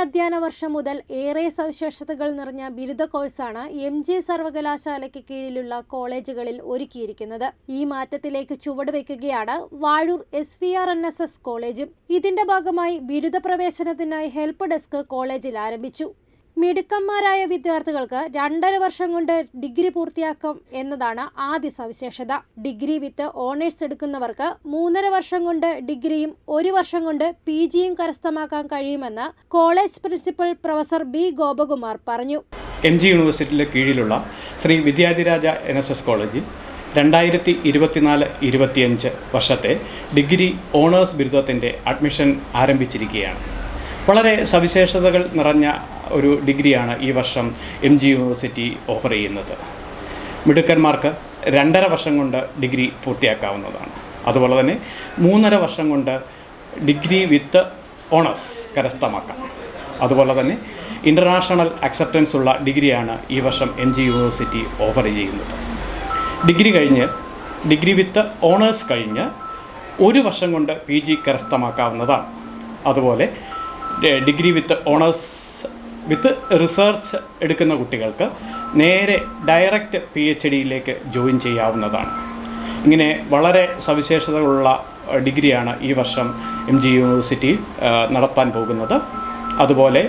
അധ്യയന വർഷം മുതൽ ഏറെ സവിശേഷതകൾ നിറഞ്ഞ ബിരുദ കോഴ്സാണ് എം ജി സർവകലാശാലയ്ക്ക് കീഴിലുള്ള കോളേജുകളിൽ ഒരുക്കിയിരിക്കുന്നത്. ഈ മാറ്റത്തിലേക്ക് ചുവടുവെക്കുകയാണ് Vazhoor S V R N S S കോളേജും. ഇതിന്റെ ഭാഗമായി ബിരുദ പ്രവേശനത്തിനായി ഹെൽപ്പ് ഡെസ്ക് കോളേജിൽ ആരംഭിച്ചു. മിടുക്കന്മാരായ വിദ്യാർത്ഥികൾക്ക് രണ്ടര വർഷം കൊണ്ട് ഡിഗ്രി പൂർത്തിയാക്കും എന്നതാണ് ആദ്യ സവിശേഷത. ഡിഗ്രി വിത്ത് ഓണേഴ്സ് എടുക്കുന്നവർക്ക് മൂന്നര വർഷം കൊണ്ട് ഡിഗ്രിയും ഒരു വർഷം കൊണ്ട് പി ജിയും കരസ്ഥമാക്കാൻ കഴിയുമെന്ന് college principal professor B Gopakumar പറഞ്ഞു. എം ജി യൂണിവേഴ്സിറ്റിയിലെ കീഴിലുള്ള Sree Vidyadhiraja N S S കോളേജിൽ രണ്ടായിരത്തി ഇരുപത്തിനാല് ഇരുപത്തിയഞ്ച് വർഷത്തെ ഡിഗ്രി ഓണേഴ്സ് ബിരുദത്തിന്റെ അഡ്മിഷൻ ആരംഭിച്ചിരിക്കുകയാണ്. വളരെ സവിശേഷതകൾ നിറഞ്ഞ ഒരു ഡിഗ്രിയാണ് ഈ വർഷം എം ജി യൂണിവേഴ്സിറ്റി ഓഫർ ചെയ്യുന്നത്. മിടുക്കന്മാർക്ക് രണ്ടര വർഷം കൊണ്ട് ഡിഗ്രി പൂർത്തിയാക്കാവുന്നതാണ്. അതുപോലെ തന്നെ മൂന്നര വർഷം കൊണ്ട് ഡിഗ്രി വിത്ത് ഓണേഴ്സ് കരസ്ഥമാക്കാം. അതുപോലെ തന്നെ ഇന്റർനാഷണൽ അക്സെപ്റ്റൻസ് ഉള്ള ഡിഗ്രിയാണ് ഈ വർഷം എം ജി യൂണിവേഴ്സിറ്റി ഓഫർ ചെയ്യുന്നത്. ഡിഗ്രി കഴിഞ്ഞ് ഡിഗ്രി വിത്ത് ഓണേഴ്സ് കഴിഞ്ഞ് ഒരു വർഷം കൊണ്ട് പി ജി കരസ്ഥമാക്കാവുന്നതാണ്. അതുപോലെ degree with honours with research എടുക്കുന്ന കുട്ടികൾക്ക് നേരെ ഡയറക്റ്റ് പി എച്ച് ഡിയിലേക്ക് ജോയിൻ ചെയ്യാവുന്നതാണ്. ഇങ്ങനെ വളരെ സവിശേഷതകളുള്ള ഡിഗ്രിയാണ് ഈ വർഷം എം ജി യൂണിവേഴ്സിറ്റിയിൽ നടത്താൻ പോകുന്നത്. അതുപോലെ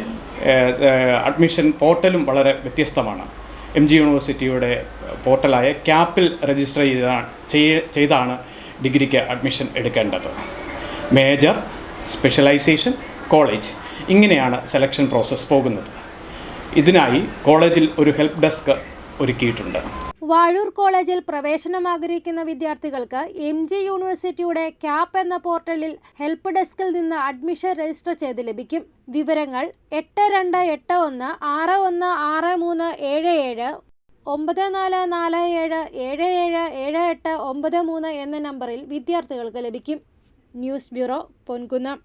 അഡ്മിഷൻ പോർട്ടലും വളരെ വ്യത്യസ്തമാണ്. എം ജി യൂണിവേഴ്സിറ്റിയുടെ പോർട്ടലായ ക്യാപ്പിൽ രജിസ്റ്റർ ചെയ്താണ് ചെയ്താണ് ഡിഗ്രിക്ക് അഡ്മിഷൻ എടുക്കേണ്ടത്. മേജർ സ്പെഷ്യലൈസേഷൻ കോളേജ് ഇങ്ങനെയാണ് സെലക്ഷൻ പ്രോസസ്സ് പോകുന്നത്. ഇതിനായി കോളേജിൽ ഒരു ഹെൽപ്പ് ഡെസ്ക് ഒരുക്കിയിട്ടുണ്ട്. വാഴൂർ കോളേജിൽ പ്രവേശനം ആഗ്രഹിക്കുന്ന വിദ്യാർത്ഥികൾക്ക് എം ജി യൂണിവേഴ്സിറ്റിയുടെ ക്യാപ് എന്ന പോർട്ടലിൽ ഹെൽപ്പ് ഡെസ്കിൽ നിന്ന് അഡ്മിഷൻ രജിസ്റ്റർ ചെയ്ത് ലഭിക്കും. വിവരങ്ങൾ എട്ട് രണ്ട് എട്ട് ഒന്ന് ആറ് ഒന്ന് ആറ് മൂന്ന് ഏഴ് ഏഴ് ഒമ്പത് നാല് നാല് ഏഴ് ഏഴ് ഏഴ് ഏഴ് എട്ട് ഒമ്പത് മൂന്ന് എന്ന നമ്പറിൽ വിദ്യാർത്ഥികൾക്ക് ലഭിക്കും. News bureau Ponkunnam.